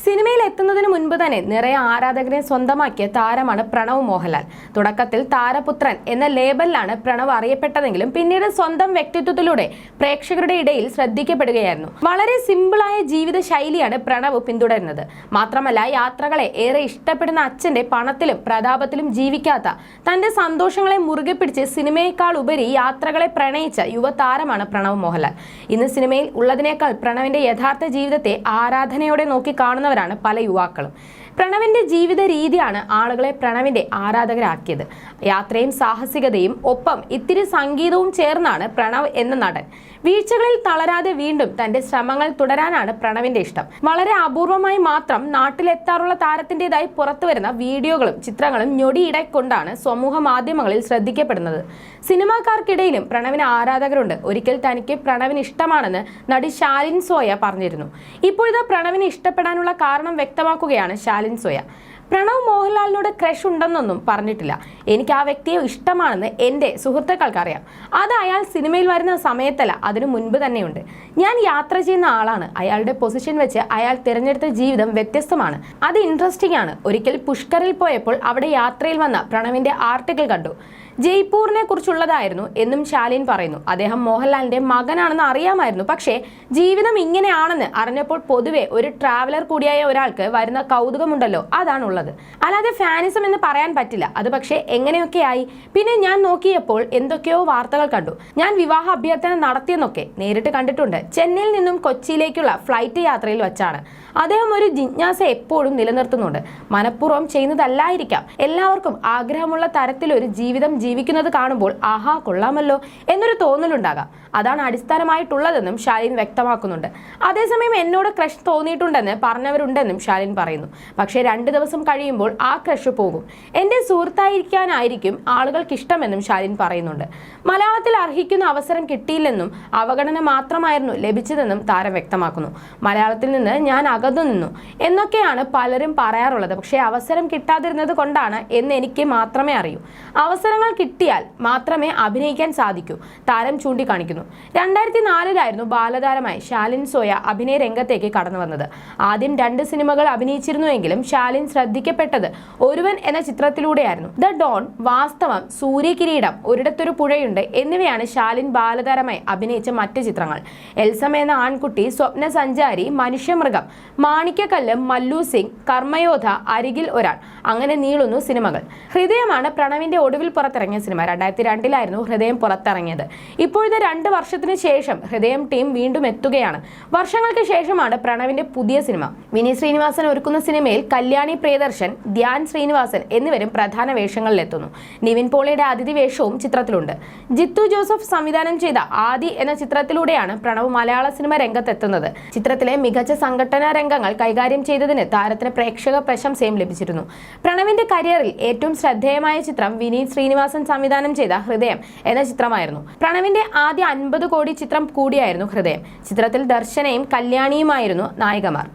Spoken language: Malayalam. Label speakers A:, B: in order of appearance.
A: സിനിമയിൽ എത്തുന്നതിന് മുൻപ് തന്നെ നിറയെ ആരാധകരെ സ്വന്തമാക്കിയ താരമാണ് പ്രണവ് മോഹൻലാൽ. തുടക്കത്തിൽ താരപുത്രൻ എന്ന ലേബലിലാണ് പ്രണവ് അറിയപ്പെട്ടതെങ്കിലും പിന്നീട് സ്വന്തം വ്യക്തിത്വത്തിലൂടെ പ്രേക്ഷകരുടെ ഇടയിൽ ശ്രദ്ധിക്കപ്പെടുകയായിരുന്നു. വളരെ സിമ്പിളായ ജീവിത ശൈലിയാണ് പ്രണവ് പിന്തുടരുന്നത്. മാത്രമല്ല യാത്രകളെ ഏറെ ഇഷ്ടപ്പെടുന്ന അച്ഛന്റെ പണത്തിലും പ്രതാപത്തിലും ജീവിക്കാത്ത തന്റെ സന്തോഷങ്ങളെ മുറുകെ പിടിച്ച് സിനിമയേക്കാൾ ഉപരി യാത്രകളെ പ്രണയിച്ച യുവതാരമാണ് പ്രണവ് മോഹൻലാൽ. ഇന്ന് സിനിമയിൽ ഉള്ളതിനേക്കാൾ പ്രണവിന്റെ യഥാർത്ഥ ജീവിതത്തെ ആരാധനയോടെ നോക്കി കാണുന്നവരാണ് പല യുവാക്കളും. പ്രണവിന്റെ ജീവിത രീതിയാണ് ആളുകളെ പ്രണവിന്റെ ആരാധകരാക്കിയത്. യാത്രയും സാഹസികതയും ഒപ്പം ഇത്തിരി സംഗീതവും ചേർന്നാണ് പ്രണവ് എന്ന നടൻ. വീഴ്ചകളിൽ തളരാതെ വീണ്ടും തന്റെ ശ്രമങ്ങൾ തുടരാനാണ് പ്രണവിന്റെ ഇഷ്ടം. വളരെ അപൂർവമായി മാത്രം നാട്ടിലെത്താറുള്ള താരത്തിന്റെതായി പുറത്തുവരുന്ന വീഡിയോകളും ചിത്രങ്ങളും ഞൊടിയിടെ കൊണ്ടാണ് സമൂഹ മാധ്യമങ്ങളിൽ ശ്രദ്ധിക്കപ്പെടുന്നത്. സിനിമാക്കാർക്കിടയിലും പ്രണവിന് ആരാധകരുണ്ട്. ഒരിക്കൽ തനിക്ക് പ്രണവിന് ഇഷ്ടമാണെന്ന് നടി ശാലിൻ സോയ പറഞ്ഞിരുന്നു. ഇപ്പോഴത്തെ പ്രണവിനെ ഇഷ്ടപ്പെടാനുള്ള കാരണം വ്യക്തമാക്കുകയാണ് ശാലിൻ. സോയ പ്രണവ് മോഹൻലാലിനോട് ക്രഷ് ഉണ്ടെന്നൊന്നും പറഞ്ഞിട്ടില്ല. എനിക്ക് ആ വ്യക്തിയെ ഇഷ്ടമാണെന്ന് എന്റെ സുഹൃത്തുക്കൾക്കറിയാം. അത് അയാൾ സിനിമയിൽ വരുന്ന സമയത്തല്ല അതിനു മുൻപ് തന്നെയുണ്ട്. ഞാൻ യാത്ര ചെയ്യുന്ന ആളാണ്. അയാളുടെ പൊസിഷൻ വെച്ച് അയാൾ തിരഞ്ഞെടുത്ത ജീവിതം വ്യത്യസ്തമാണ്. അത് ഇൻട്രസ്റ്റിംഗ് ആണ്. ഒരിക്കൽ പുഷ്കറിൽ പോയപ്പോൾ അവിടെ യാത്രയിൽ വന്ന പ്രണവിന്റെ ആർട്ടിക്കിൾ കണ്ടു. ജയ്പൂരിനെ കുറിച്ചുള്ളതായിരുന്നു എന്നും ശാലിൻ പറയുന്നു. അദ്ദേഹം മോഹൻലാലിന്റെ മകനാണെന്ന് അറിയാമായിരുന്നു. പക്ഷേ ജീവിതം ഇങ്ങനെയാണെന്ന് അറിഞ്ഞപ്പോൾ പൊതുവെ ഒരു ട്രാവലർ കൂടിയായ ഒരാൾക്ക് വരുന്ന കൗതുകമുണ്ടല്ലോ. അതാണുള്ളത്. അല്ലാതെ ഫാനിസം എന്ന് പറയാൻ പറ്റില്ല. അത് പക്ഷേ എങ്ങനെയൊക്കെയായി? പിന്നെ ഞാൻ നോക്കിയപ്പോൾ എന്തൊക്കെയോ വാർത്തകൾ കണ്ടു. ഞാൻ വിവാഹ അഭ്യർത്ഥന നടത്തിയെന്നൊക്കെ നേരിട്ട് കണ്ടിട്ടുണ്ട്. ചെന്നൈയിൽ നിന്നും കൊച്ചിയിലേക്കുള്ള ഫ്ലൈറ്റ് യാത്രയിൽ വെച്ചാണ്. അദ്ദേഹം ഒരു ജിജ്ഞാസ എപ്പോഴും നിലനിർത്തുന്നുണ്ട്. മനഃപൂർവം ചെയ്യുന്നതല്ലായിരിക്കാം. എല്ലാവർക്കും ആഗ്രഹമുള്ള തരത്തിലൊരു ജീവിതം ജീവിക്കുന്നത് കാണുമ്പോൾ ആഹാ കൊള്ളാമല്ലോ എന്നൊരു തോന്നലുണ്ടാകാം. അതാണ് അടിസ്ഥാനമായിട്ടുള്ളതെന്നും ഷാലിൻ വ്യക്തമാക്കുന്നുണ്ട്. അതേസമയം എന്നോട് ക്രഷ് തോന്നിയിട്ടുണ്ടെന്ന് പറഞ്ഞവരുണ്ടെന്നും ഷാലിൻ പറയുന്നു. പക്ഷേ രണ്ട് ദിവസം കഴിയുമ്പോൾ ആ ക്രഷ് പോകും. എന്റെ സുഹൃത്തായിരിക്കാനായിരിക്കും ആളുകൾക്ക് ഇഷ്ടമെന്നും ശാലിൻ പറയുന്നുണ്ട്. മലയാളത്തിൽ അർഹിക്കുന്ന അവസരം കിട്ടിയില്ലെന്നും അവഗണന മാത്രമായിരുന്നു ലഭിച്ചതെന്നും താരം വ്യക്തമാക്കുന്നു. മലയാളത്തിൽ നിന്ന് ഞാൻ അകന്നു നിന്നു എന്നൊക്കെയാണ് പലരും പറയാറുള്ളത്. പക്ഷേ അവസരം കിട്ടാതിരുന്നത് കൊണ്ടാണ് എന്ന് എനിക്ക് മാത്രമേ അറിയൂ. അവസരങ്ങൾ കിട്ടിയാൽ മാത്രമേ അഭിനയിക്കാൻ സാധിക്കൂ. താരം ചൂണ്ടിക്കാണിക്കുന്നു. രണ്ടായിരത്തി നാലിലായിരുന്നു ബാലതാരമായി ശാലിൻ സോയ അഭിനയ രംഗത്തേക്ക് കടന്നു വന്നത്. ആദ്യം രണ്ട് സിനിമകൾ അഭിനയിച്ചിരുന്നുവെങ്കിലും ശാലിൻ ശ്രദ്ധിക്കപ്പെട്ടത് ഒരുവൻ എന്ന ചിത്രത്തിലൂടെയായിരുന്നു. ദ ഡോൺ വാസ്തവം സൂര്യകിരീടം ഒരിടത്തൊരു പുഴയുണ്ട് എന്നിവയാണ് ശാലിൻ ബാലതാരമായി അഭിനയിച്ച മറ്റ് ചിത്രങ്ങൾ. എൽസം എന്ന ആൺകുട്ടി സ്വപ്ന സഞ്ചാരി മനുഷ്യമൃഗം മാണിക്യക്കല്ല് മല്ലു സിംഗ് കർമ്മയോധ അരികിൽ ഒരാൾ. അങ്ങനെ നീളുന്നു സിനിമകൾ. ഹൃദയമാണ് പ്രണവിന്റെ ഒടുവിൽ പുറത്തിറങ്ങിയ സിനിമ. രണ്ടായിരത്തി രണ്ടിലായിരുന്നു ഹൃദയം പുറത്തിറങ്ങിയത്. ഇപ്പോഴത്തെ രണ്ട് വർഷത്തിന് ശേഷം ഹൃദയം ടീം വീണ്ടും എത്തുകയാണ്. വർഷങ്ങൾക്ക് ശേഷമാണ് പ്രണവിന്റെ പുതിയ സിനിമ. വിനി ശ്രീനിവാസൻ ഒരുക്കുന്ന സിനിമയിൽ കല്യാണി പ്രിയദർശൻ ധ്യാൻ ശ്രീനിവാസൻ എന്നിവരും പ്രധാന വേഷങ്ങളിലെത്തുന്നു. നിവിൻ പോളിയുടെ അതിഥി വേഷവും ചിത്രത്തിലുണ്ട്. ജിത്തു ജോസഫ് സംവിധാനം ചെയ്ത ആദി എന്ന ചിത്രത്തിലൂടെയാണ് പ്രണവ് മലയാള സിനിമ രംഗത്തെത്തുന്നത്. ചിത്രത്തിലെ മികച്ച സംഘടനാ രംഗങ്ങൾ കൈകാര്യം ചെയ്തതിന് താരത്തിന് പ്രേക്ഷക പ്രശംസയും ലഭിച്ചിരുന്നു. പ്രണവിന്റെ കരിയറിൽ ഏറ്റവും ശ്രദ്ധേയമായ ചിത്രം വിനീത് ശ്രീനിവാസൻ സംവിധാനം ചെയ്ത ഹൃദയം എന്ന ചിത്രമായിരുന്നു. പ്രണവിന്റെ ആദ്യ അൻപത് കോടി ചിത്രം കൂടിയായിരുന്നു ഹൃദയം. ചിത്രത്തിൽ ദർശനയും കല്യാണിയുമായിരുന്നു നായികമാർ.